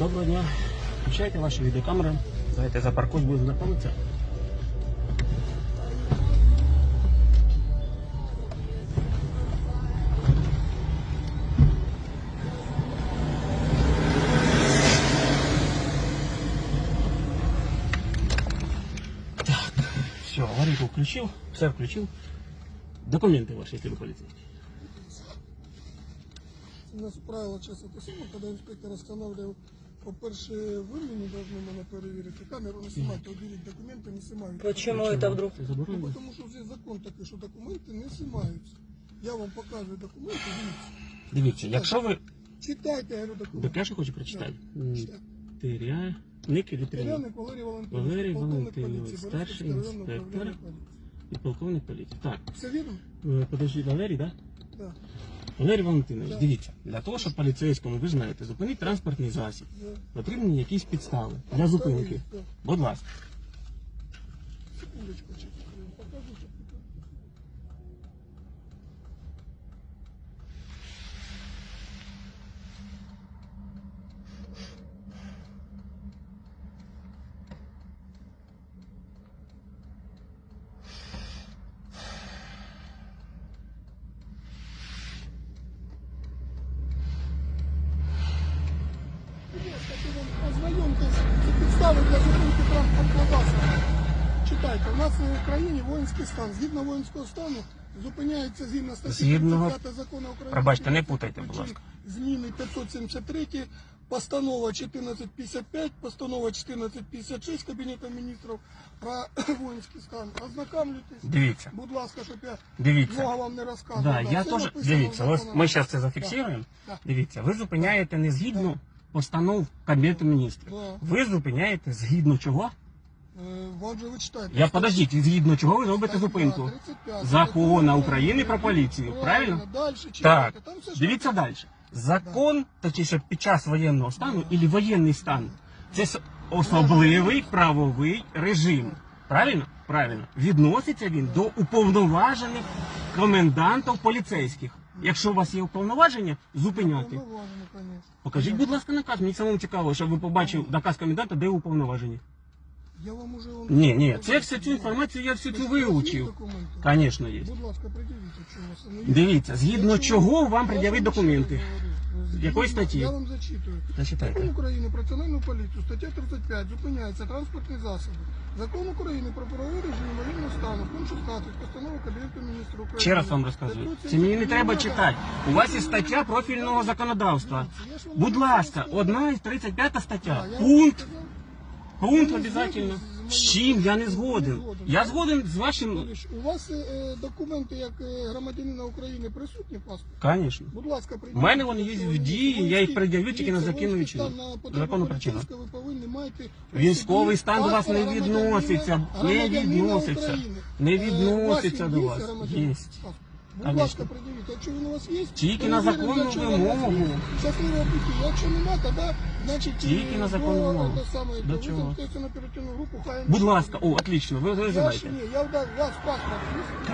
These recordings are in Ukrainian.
Доброго дня. Включайте ваші відеокамери. Давайте запаркуюсь, буду знайомитися. Так, все, аварийку включил, все включил. Документы ваши, если вы полицейский. У нас правило часу те саме, коли інспектор встановлював, По-перше, ви мені повинні мене перевірити. Камеру не знімайте, оберіть документи, не знімають. Почему это вдруг? Ну, заборонено? тому що вже закон такий, що документи не знімаються. Я вам показую документи, дивіться. Дивіться, якщо ви... Читайте, я говорю, Так документи. я ще хочу прочитати. Читайте. Тиря... Ник Вітряник. Теряник Валерій Валентинович, Валерій полковник Валентинович, поліції, старший Бориспільського районного інспектор. управління поліції. І полковник поліції. Так, Все вірно? е, подожди, Валерій. Да? Так. Валерій Валентинович, дивіться, для того, щоб поліцейському, ви знаєте, зупинити транспортний засіб, потрібні якісь підстави для зупинки. Будь ласка. Секундочку, чекайте, я вам покажу. що таке. Будь ласка, ти вам Ознайомтесь, це підстави для зупинки транспортного засобу. Читайте, у нас в Україні воїнський стан. Згідно воїнського стану зупиняється згідно статті Згідно- 35 закону України. Пробачте, не путайте, будь ласка. Зміни 573, постанова 1455, постанова 1456 Кабінету міністрів про воїнський стан. Ознакомлюйтесь. Дивіться, Будь ласка, щоб я дивіться. много вам не розказував. Да, я все теж написано дивіться, ось законі. ми зараз це зафіксуємо. Да. Дивіться, ви зупиняєте не згідно постанов Кабінету міністрів. Да. Ви зупиняєте згідно чого? Е, же ви читаєте. Я подождіть, згідно чого ви робите зупинку? 35. Закону України про поліцію, правильно? Далі Так. Там все ж дивіться далі. Закон, точніше, під час воєнного стану і воєнний стан це с- особливий правовий режим. Правильно? Правильно. Відноситься він до уповноважених комендантів поліцейських. Якщо у вас є уповноваження, зупиняти. Покажіть, будь ласка, наказ. Мені самому цікаво, щоб ви побачив наказ коменданта, де уповноважені. Я вам уже... он- Ні, ні, це всю цю інформацію я всю цю вивчив. Звісно, є. Будь ласка, придивіть, якщо у вас є. Дивіться, згідно чого вам пред'явити документи. Якої статті? Я вам зачитую. Зачитайте. Закон України про національну поліцію, стаття 35, зупиняється транспортні засоби. Закон України про правовий режим воєнного стану, пункт 16, постанова Кабінету міністрів України. Ще раз вам розказую. Статтю Це мені не 70 треба читати. У вас є стаття профільного законодавства. Будь ласка, одна із 35 стаття. Пункт. Пункт обов'язково. з чим я не згоден. Я згоден з вашим. У вас е, е, документи як е, громадянина України присутні в паспорті? Звісно. Будь ласка, прийдіть. У мене вони є в дії, я їх пред'явлю тільки на законну воїнський причину. Законну причину. Ви повинні мати Військовий стан до вас не відноситься. Не відноситься. Не відноситься до вас. громадянин? Є. Будь ласка, придивіть. Якщо він у вас є, Тільки на перевіримо, законну якщо він у вас вимогу. є. Щасливого путі. Якщо нема, тоді, значить, Тільки на законну вимогу. До чого? записуєтеся на оперативну групу, хай Будь ласка, о, отлично, ви Я ще ні, я вдав, вас паспорт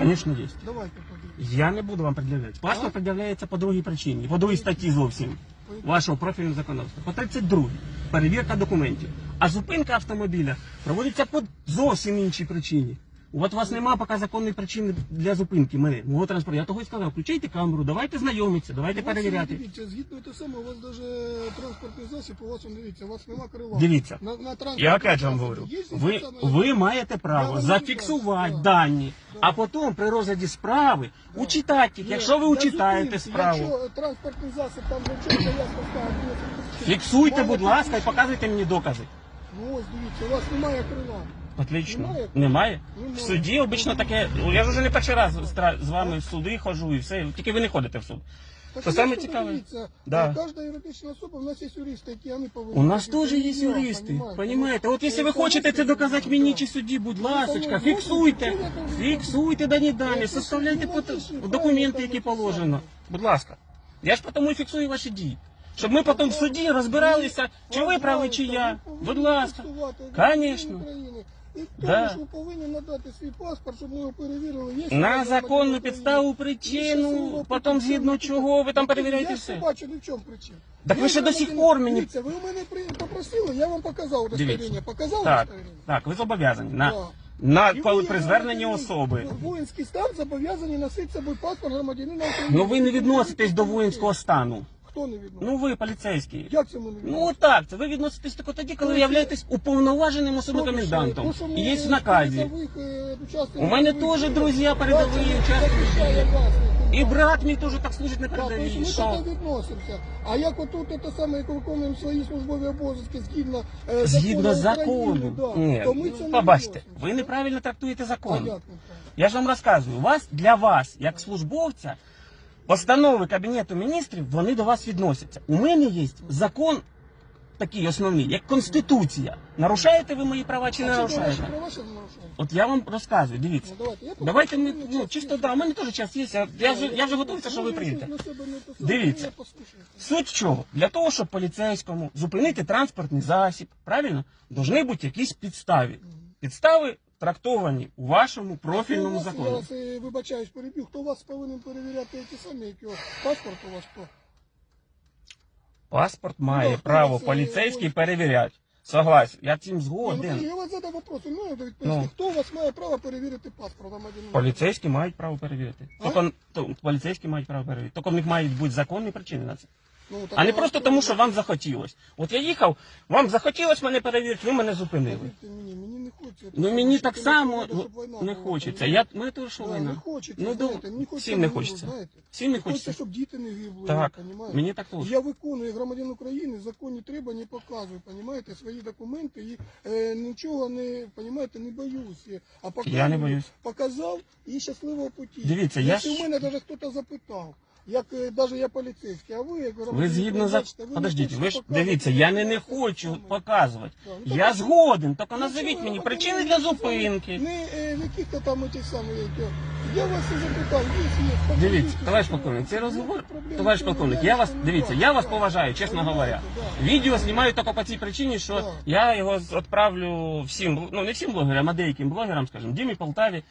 є? Звісно, є. Давайте подивимось. Я не буду вам пред'являти. Паспорт пред'являється по другій причині, по другій статті зовсім вашого профільного законодавства. По 32 перевірка документів. А зупинка автомобіля проводиться по зовсім іншій причині. От у вас немає поки законної причини для зупинки мене, мого транспорту. Я того й сказав, включайте камеру, давайте знайомитися, давайте перевіряти. Дивіться, згідно те саме, у вас навіть транспортний засіб, у вас, он, дивіться, у вас нема крила. Дивіться. На, на транспортному Я опять же вам засобі говорю, є ви, ви маєте право зафіксувати дані, Да. а потім при розгляді справи Да. учитати їх. Ні, Якщо ви для учитаєте зупинки, справу, Якщо транспортний засіб там вже чітко ясно фіксуйте, будь ласка, і показуйте мені докази. Ну ось дивіться, у вас немає крила. Отлично. Немає? Немає? Немає. В суді обично таке. ну, Я ж вже не перший раз стра- з вами в суди ходжу і все. Тільки ви не ходите в суд. Що саме цікаве? Да. Кожна юридична особа, у нас є юристи, які вони повинні. У нас теж є юристи. понімаєте? От якщо ви хочете це доказати мені чи судді, будь Ну, согласен. фіксуйте. Ну, Фіксуйте дані дані, составляйте ну, пот- документи, які положено. Будь ласка. Я ж тому і фіксую ваші дії. Щоб ми потім в суді розбиралися, чи ви праві, чи я. Будь ласка. Конечно. І тому Да. що ви повинні надати свій паспорт, щоб ми його перевірили. Є На законну підставу, причину, потім згідно чого ви там Ну, перевіряєте Я ж все. не бачу ні в чому причин. Так ви ще до сих пор мені- Дивіться, ви у мене при- попросили, я вам показав удостоверення. Показав Так, удостоверення? так, ви зобов'язані. На, Так. на І коли ви, при зверненні особи. Воїнський стан зобов'язані носити з собою паспорт громадянина України. Ну ви не відноситесь до воїнського стану. Хто не відносить? Ну ви поліцейський. Як це ми не Ну так, це ви відноситесь тільки тоді, коли ви являєтесь уповноваженим особи комендантом. І є в наказі. У мене теж друзі передові учасники. І брат мій теж так служить на передовій. ми Що? так відносимося. А як отут те саме, як виконуємо свої службові обов'язки згідно е, Згідно закону України, да, Ні, то ми це не побачте, відносимося. ви неправильно трактуєте А закон. Я ж вам розказую, вас для вас, як службовця, постанови Кабінету міністрів, вони до вас відносяться. У мене є закон такий основний, як Конституція. Нарушаєте ви мої права чи не нарушаєте? От я вам розказую, дивіться. Ну, давайте, я Давайте ми, ну, чисто, да, у мене теж час є, я, я, вже, я вже готуюся, що ви Ну, прийдете. писати, Дивіться. Суть чого? Для того, щоб поліцейському зупинити транспортний засіб, правильно, повинні бути якісь підстави. Підстави трактовані у вашому профільному у Я вас вибачаюсь, перебіг. Хто вас повинен перевіряти ті самі, які паспорт у вас хто? Паспорт має Ну, право це, поліцейський перевіряти. Согласен, я цим Ну, згоден. я вас задав вопрос, ви можете відповісти, Ну. хто у вас має право перевірити паспорт громадянина? Поліцейські мають право перевірити. А? Тільки то, поліцейські мають право перевірити. Тільки в них мають бути законні причини на це. Ну, так А не просто тому, що вам захотілось. От я їхав, вам захотілось мене перевірити, ви мене зупинили. Мені, мені не хочеться. Ну мені так само ну, не хочеться. Я, мене теж що війна. не хочеться, Ну, знаєте, мені хочеться всім не хочеться. Всім не Хочеться, хочеться. щоб діти не гибли, Так, мені так теж. Я виконую громадян України, законні треба, не показую, понімаєте, свої документи і е, нічого не, понімаєте, не боюсь. А показую, Я не боюсь. Показав і щасливого путі. Дивіться, я Якщо у мене навіть хтось запитав, як е, навіть я поліцейський, а ви як Ви згідно за бачите, ви не подождіть, хочете ви ж показувати, дивіться, я не, не хочу показувати. Так, ну, Я так, згоден, тільки Ну, назовіть мені причини для зупинки. Не е, в яких-то там ті самі, які. Я вас і запитав, є, є. покажіть, Дивіться, товариш полковник, цей розговор, проблем товариш цього полковник, я вас, дивіться, я вас поважаю, чесно говоря. Відео знімаю тільки по цій причині, що я його з- відправлю всім, ну не всім блогерам, а деяким блогерам, скажімо, Дімі Полтаві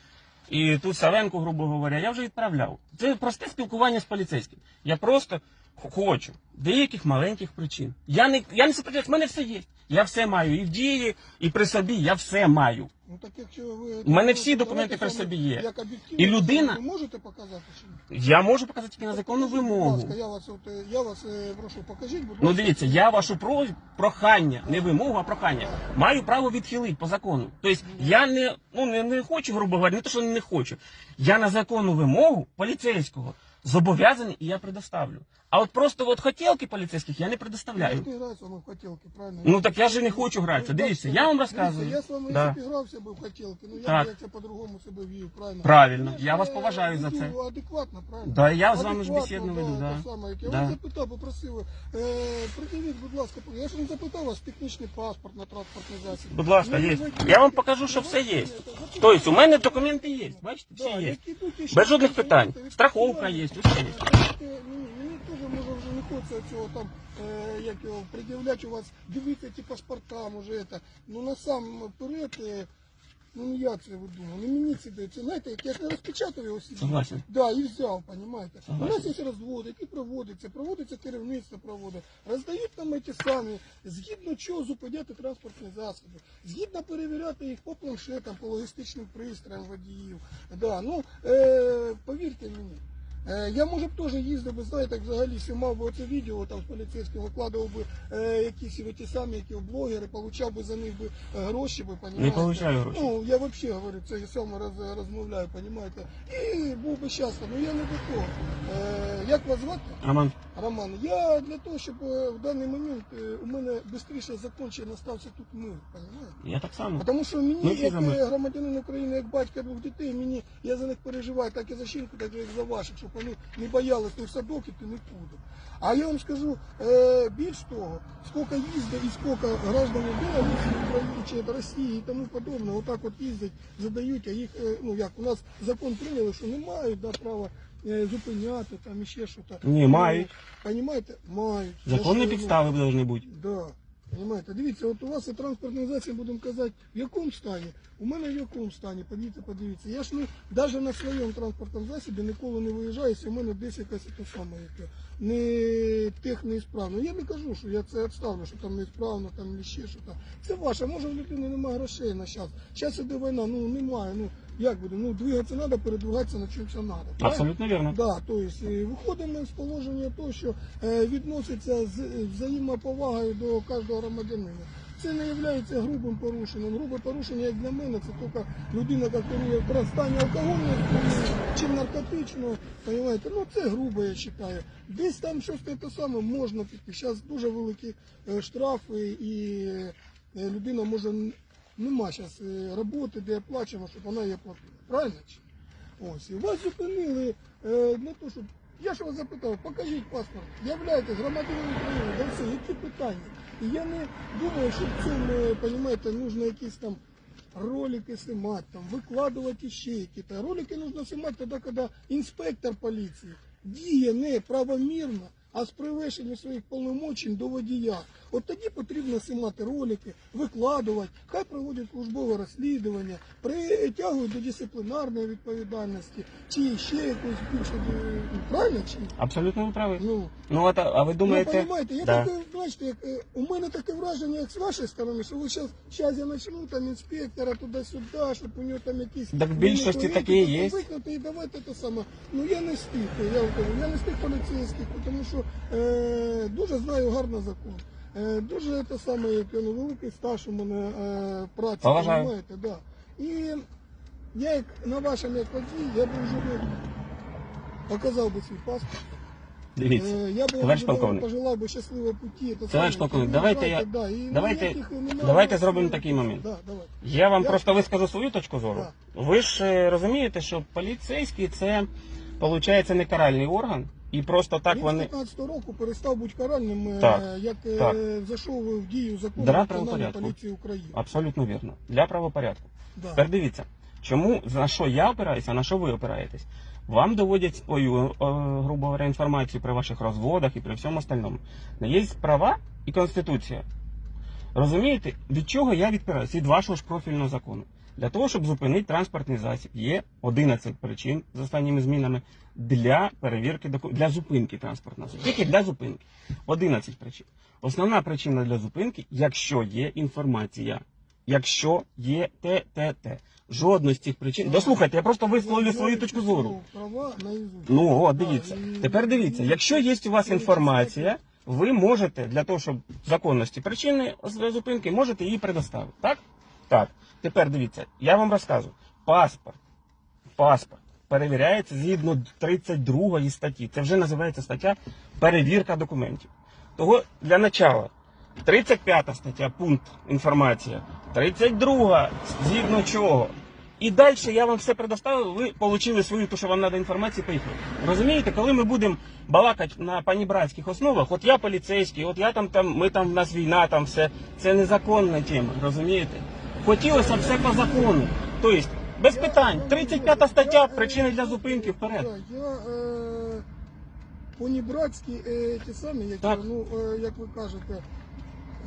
і тут Савенку, грубо говоря, я вже відправляв. Це просте спілкування з поліцейським. Я просто хочу деяких маленьких причин. Я не, я не сопротивляюсь, в мене все є. Я все маю і в дії, і при собі, я все маю. Ну так якщо ви... У мене всі документи при собі є. Як об'єктивно, І людина- Ви можете показати чи ні? Я можу показати тільки на законну Будь вимогу. ласка, я вас, от, е, я вас е, прошу, покажіть, будь ласка. Ну дивіться, я вашу про... прохання, не вимогу, а прохання, маю право відхилити по закону. Тобто я не, ну, не, не хочу, грубо говоря, не то, що не хочу. Я на законну вимогу поліцейського зобов'язаний і я предоставлю. А от просто от хотілки поліцейських я не предоставляю. Не граються ми в хотілки, правильно? Ну так я же не хочу гратися. Ну, Дивіться, я вам розказую. Я з вами Да. б грався би в хотілки, ну я Так. б я по-другому себе вів, правильно? Правильно, я вас поважаю за це. Адекватно, правильно? Да, я з вами ж Адекватно, бесідну веду, да. те саме, як Я Да. вас запитав, попросив, е, придивіть, будь ласка, я ж не запитав вас технічний паспорт на транспортний засіб. Будь ласка, Ну, є. Я вам покажу, що все є. Тобто у мене документи є, бачите, всі є. Без жодних питань. Страховка є, Мені теж може вже не хочеться цього там, е, як його, пред'являти у вас, дивитися ті паспорта, може это. Ну насамперед, е, ну не я це видумав, не мені це дається. Знаєте, як я ж не розпечатав його собі. Согласен. Да, і взяв, понимаєте. У Согласен. нас є розводи, які проводяться, проводиться керівництво проводить, роздають нам ті самі, згідно чого зупиняти транспортні засоби, згідно перевіряти їх по планшетам, по логістичним пристроям водіїв. Да, ну, е, повірте Я може б теж їздив би, знаєте, взагалі знімав би оце відео там з поліцейським, викладував би е, якісь ті самі, які блогери, получав би за них би е, гроші би, Не получаю гроші. Ну, я взагалі говорю, це я сам роз, розмовляю, понімаєте? І був би щасливий, ну я не до того. Е, як вас звати? Роман, Роман, я для того, щоб е, в даний момент е, у мене швидше закінчення стався тут мир, понімаєте? я так само. Тому що мені, всі як е, громадянин України, як батько двох дітей, мені я за них переживаю, так і за жінку, так і за ваших, щоб вони не боялись ні в садок іти, ні куди. А я вам скажу, е, більш того, скільки їздить і скільки граждан Білорусі, України Росії і тому подобне, отак от їздять, задають, а їх, е, ну як у нас закон прийняли, що не мають да, права е, зупиняти там і ще щось. Ні, мають. Понімаєте? Мають. Законні ну, підстави повинні бути. Да. Понимаєте? Дивіться, от у вас і транспортний засіб, будемо казати, в якому стані? У мене в якому стані? Подивіться, подивіться. Я ж ну, навіть на своєму транспортному засібі ніколи не виїжджаю, якщо у мене десь якась те саме, яке не тех неісправно. Я не кажу, що я це відставлю, що там неісправно, там не ще що там. Це ваше, може в людини немає грошей на час. Зараз іде війна, ну немає. Ну як буде? Ну двигатися треба, передвигатися на чомусь треба. Абсолютно вірно. Да, то есть, е, виходимо з положення того, що е, відноситься з е, взаємоповагою до кожного громадянина. Це не є грубим порушенням. Грубе порушення, як для мене, це тільки людина, яка керує стані алкогольного чи наркотичного. Понимаєте? Ну це грубо, я вважаю. Десь там щось те саме можна піти. Зараз дуже великі е, штрафи і е, людина може нема зараз роботи, де оплачено, щоб вона її платила. Правильно? Ось, і вас зупинили е, не то, щоб. Я ж вас запитав, покажіть паспорт, являєтесь громадянином України, да все, які питання. І я не думаю, що в цьому, е, нужно якісь там ролики знімати, там, викладувати ще які то Ролики нужно знімати тоді, коли інспектор поліції діє не правомірно, а з перевищенням своїх повномочень до водія. От тоді потрібно знімати ролики, викладувати, хай проводять службове розслідування, притягують до дисциплінарної відповідальності, чи ще якось більше правильно чи ні? Абсолютно ви праві. Ну, Ну, от, а ви ну думаєте... понимаете, я Да. таке, бачите, як, е, у мене таке враження, як з вашої сторони, що ви зараз, зараз я почну там інспектора туди-сюди, щоб у нього там якісь... Так в більшості такі є. викнути І давайте те саме. Ну я не з тих, я кажу, я не з тих поліцейських, тому що е, дуже знаю гарно закон. Е, дуже те саме, як ну, великий стаж у мене е, праці, Поважаю. розумієте, да. І я як на вашому як водій, я б вже показав би свій паспорт. Дивіться. Е, Я Товариш полковник. пожелав би щасливої путі. Товариш саме. полковник, давайте я- да, і давайте- ніяких немає давайте зробимо такий момент. Да, давайте. Я вам Я- просто вискажу свою точку зору. Ви ж е, розумієте, що поліцейський це, виходить, не каральний орган, і просто так Він з вони. 15 року перестав бути каральним, е, Так, як е, так. зайшов в дію закону Для національної правопорядку. поліції України. Абсолютно вірно. Для правопорядку. Да. Тепер дивіться, чому на що я опираюся, а на що ви опираєтесь? Вам доводять свою, е, грубо говоря, інформацію при ваших розводах і при всьому остальному. Но є права і конституція. Розумієте, від чого я відпираюсь? Від вашого ж профільного закону. Для того, щоб зупинити транспортний засіб, є 11 причин з останніми змінами для перевірки для зупинки транспортного засобу. Тільки для зупинки. 11 причин. Основна причина для зупинки, якщо є інформація, якщо є ТТТ. Жодної з цих причин. Дослухайте, я просто висловлю свою точку зору. Ну, Да, дивіться. Тепер дивіться, якщо є у вас інформація, ви можете для того, щоб законності причини зупинки, можете її предоставити. Так? Так. Тепер дивіться, я вам розказую. Паспорт. Паспорт перевіряється згідно 32 статті. Це вже називається стаття перевірка документів. Того для начала 35 стаття, пункт інформація, 32 згідно чого. І далі я вам все предоставив, ви отримали свою, ту, що вам треба інформацію, поїхали. Розумієте, коли ми будемо балакати на панібратських основах, от я поліцейський, от я там, там, ми там, в нас війна, там все, це незаконна тема, розумієте? Хотілося б все по закону. Тобто, без питань, я- 35 стаття, причини для зупинки, вперед. Я е, понібратські е, ті самі, які, Так. ну, е, як ви кажете,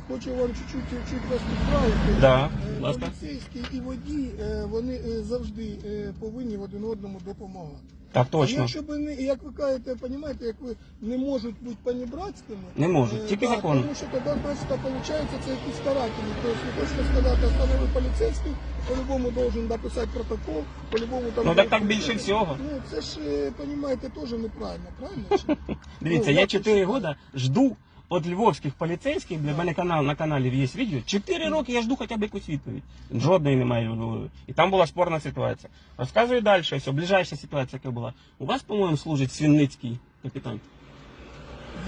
хочу вам чуть-чуть чуть вас підправити. Да, Е, будь ласка. Поліцейські і водій, е, вони е, завжди е, повинні один одному допомагати. Так точно. якщо б не, як ви кажете, розумієте, як ви не можуть бути панібратськими, Не можуть, е, тільки да, законом. Тому що тоді, просто виходить, це якісь старателі. Тобто, не хочете сказати, останови поліцейський, по-любому должен написати протокол, по-любому там... Ну так так більше всього. Ну, це ж, розумієте, понімаєте, теж неправильно, правильно? Дивіться, Ну, я як ви 4 роки жду от львовських поліцейських, для мене канал на каналі є відео. 4 роки я жду хоча б якусь відповідь. Жодної немає. ну, І там була спорна ситуація. Розказую далі, все, ближайша ситуація, яка була. У вас, по-моєму, служить Свінницький капітан.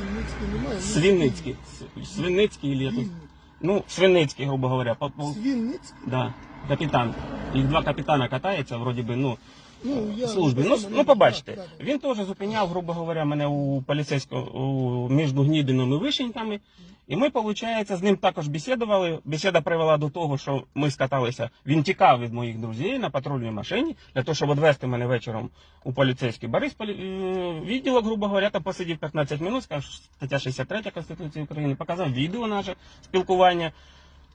Вінницький немає. ні, Свінницький. Свінницький или якось. Ну, Свинницький, грубо говоря. По, да, капітан. Їх два капітана катаються, вроді би, ну. Ну, я службі. Ну, ну побачите, він теж зупиняв, грубо говоря, мене у поліцейському між Гнідином і Вишеньками. І ми, виходить, з ним також бесідували. Бесіда привела до того, що ми скаталися. Він тікав від моїх друзів на патрульній машині для того, щоб відвести мене вечором у поліцейський Борисполь е, відділок, грубо говоря, там посидів 15 минут, сказав, що стаття 63 Конституції України, показав відео наше спілкування.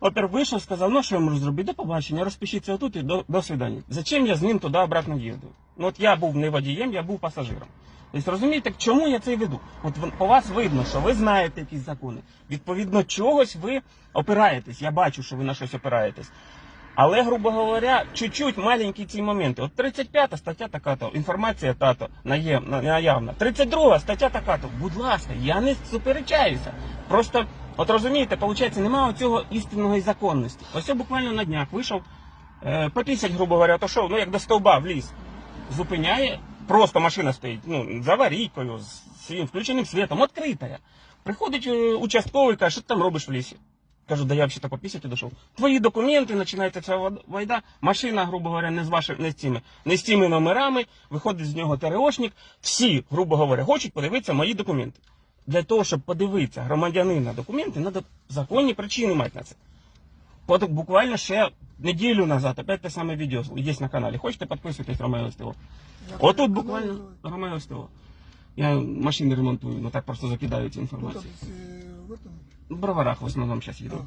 Опер вийшов, сказав, ну що я можу зробити? До побачення, розпишіться отут і до, до свидання. Зачем я з ним туди обратно їздив? Ну от я був не водієм, я був пасажиром. Тобто розумієте, чому я це веду? От по вас видно, що ви знаєте якісь закони. Відповідно, чогось ви опираєтесь. Я бачу, що ви на щось опираєтесь. Але, грубо говоря, чуть-чуть маленькі ці моменти. От 35 стаття така-то, інформація тато наявна. 32 стаття така-то. Будь ласка, я не суперечаюся. Просто, от розумієте, виходить, немає цього істинної законності. Ось я буквально на днях вийшов, е, попісять, грубо говоря, отошов, ну як до стовба в ліс. Зупиняє, просто машина стоїть, ну, з аварійкою, з своїм включеним світом, відкрита. Приходить е, участковий, каже, що ти там робиш в лісі? Кажу, да я взагалі по 50 дошов. Твої документи, починається ця вайда, машина, грубо говоря, не з вашими, не з цими, не з цими номерами, виходить з нього ТРОшник. Всі, грубо говоря, хочуть подивитися мої документи. Для того, щоб подивитися громадянина документи, треба законні причини мати на це. От буквально ще неділю назад, опять те саме відео є на каналі. Хочете підписуйтесь Ромео СТО. Отут буквально. Ромео СТО. Я машини ремонтую, ну так просто закидаю цю інформацію. там, е. В броварах в основному зараз їду.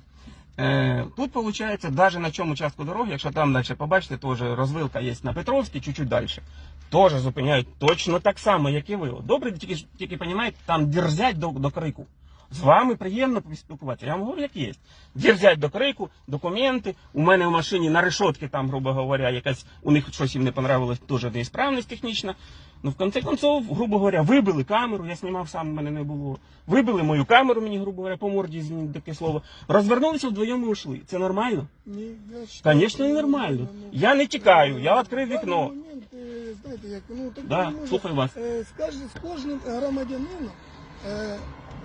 Е, тут виходить, навіть на цьому частку дороги, якщо там далі побачите, теж розвилка є на Петровській, чуть-чуть далі. Теж зупиняють точно так само, як і ви. Добре, тільки тільки розумієте, там дерзять до, до крику. З вами приємно спілкуватися. Я вам говорю, як є. Дерзять до крику, документи. У мене в машині на решетці, там, грубо говоря, якась у них щось їм не понравилось, теж неісправність технічна. Ну, в конце концов, грубо говоря, вибили камеру, я знімав сам, мене не було. Вибили мою камеру, мені, грубо говоря, по морді, таке слово. Розвернулися вдвоєм і ушли. Це нормально? Ні, я Звісно, що, ненормально. ну, Я не тікаю, я відкрив вікно. е, знаєте, як, ну, так Да, слухаю вас. е, з, кожним, громадянином,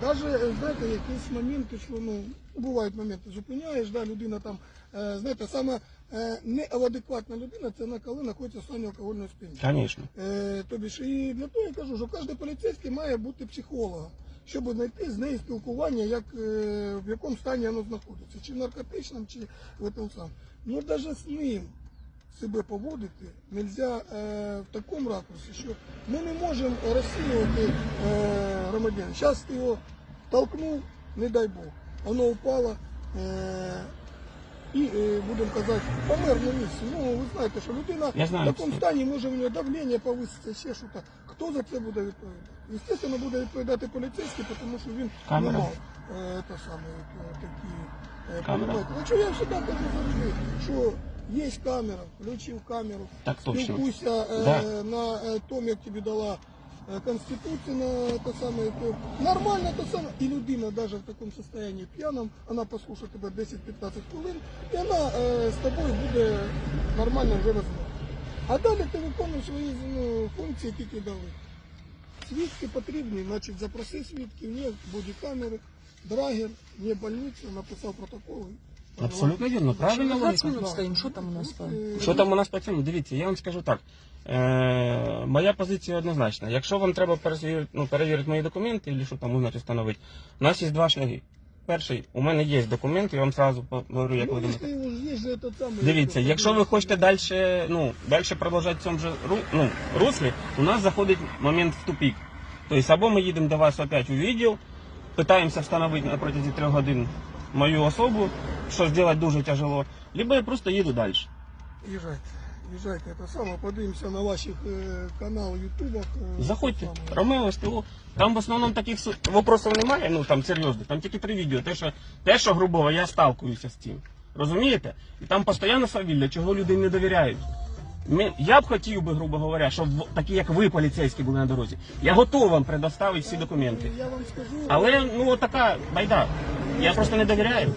навіть, е, знаєте, якісь моменти, що, ну, бувають моменти, зупиняєш, да, людина там, е, знаєте, саме е, неадекватна людина, це на коли знаходиться в стані алкогольного сп'яніння. Е, тобі ж і для того я кажу, що кожен поліцейський має бути психологом, щоб знайти з нею спілкування, як, е, в якому стані воно знаходиться, чи в наркотичному, чи в самому. Ну навіть з ним себе поводити нельзя е, в такому ракурсі, що ми не можемо розсіювати е, громадян. Зараз ти його толкнув, не дай Бог, воно впало. Е, і, е, будемо казати, помер на місці. Ну, ви знаєте, що людина знаю в такому це. стані може в нього давлення повиситься, ще щось. Хто за це буде відповідати? Звісно, буде відповідати поліцейський, тому що він Камера. не мав е, те саме, е, такі е, понімаєте. Ну, що я завжди кажу завжди, що є камера, включив камеру, Так точно. спілкуйся е, Да. на е, тому, як тобі дала е, Конституція на те саме, яке нормально те саме, і людина навіть в такому стані п'яному, вона послухає тебе 10-15 хвилин, і вона е, з тобою буде нормально вже розмовляти. А далі ти виконуєш свої ну, функції, які тобі дали. Свідки потрібні, значить запроси свідків, є бодікамери, драгер, є больниця, написав протокол. Абсолютно вірно, правильно 20 Лариса. минут стоим, что там у нас? Е, Що там у нас по цьому? Дивіться, я вам скажу так. Е, моя позиція однозначна. Якщо вам треба перевірити, ну, перевірити мої документи, або що там можна встановити, у нас є два шляги. Перший, у мене є документи, я вам одразу говорю, як ви Ну, думаєте. этот самий, Дивіться, якщо ви хочете далі, ну, далі продовжувати в цьому же ру, ну, руслі, у нас заходить момент в тупик. Тобто, або ми їдемо до вас опять у відділ, питаємося встановити на протязі трьох годин мою особу, що зробити дуже тяжело, либо я просто їду далі. Їжджайте, їжджайте, це саме, подивимося на ваших е, каналах, ютубах. е, Заходьте, те. Ромео, СТО. Там в основному таких вопросів немає, ну там серйозних, там тільки три відео. Те, що, те, що грубо, я сталкуюся з цим. Розумієте? І там постійно свавілля, чого люди не довіряють. Ми- Я б хотів би, грубо говоря, щоб в- такі, як ви, поліцейські, були на дорозі. Я готовий вам предоставити всі документи. Я вам скажу, Але ну от така байда. Я просто не довіряю.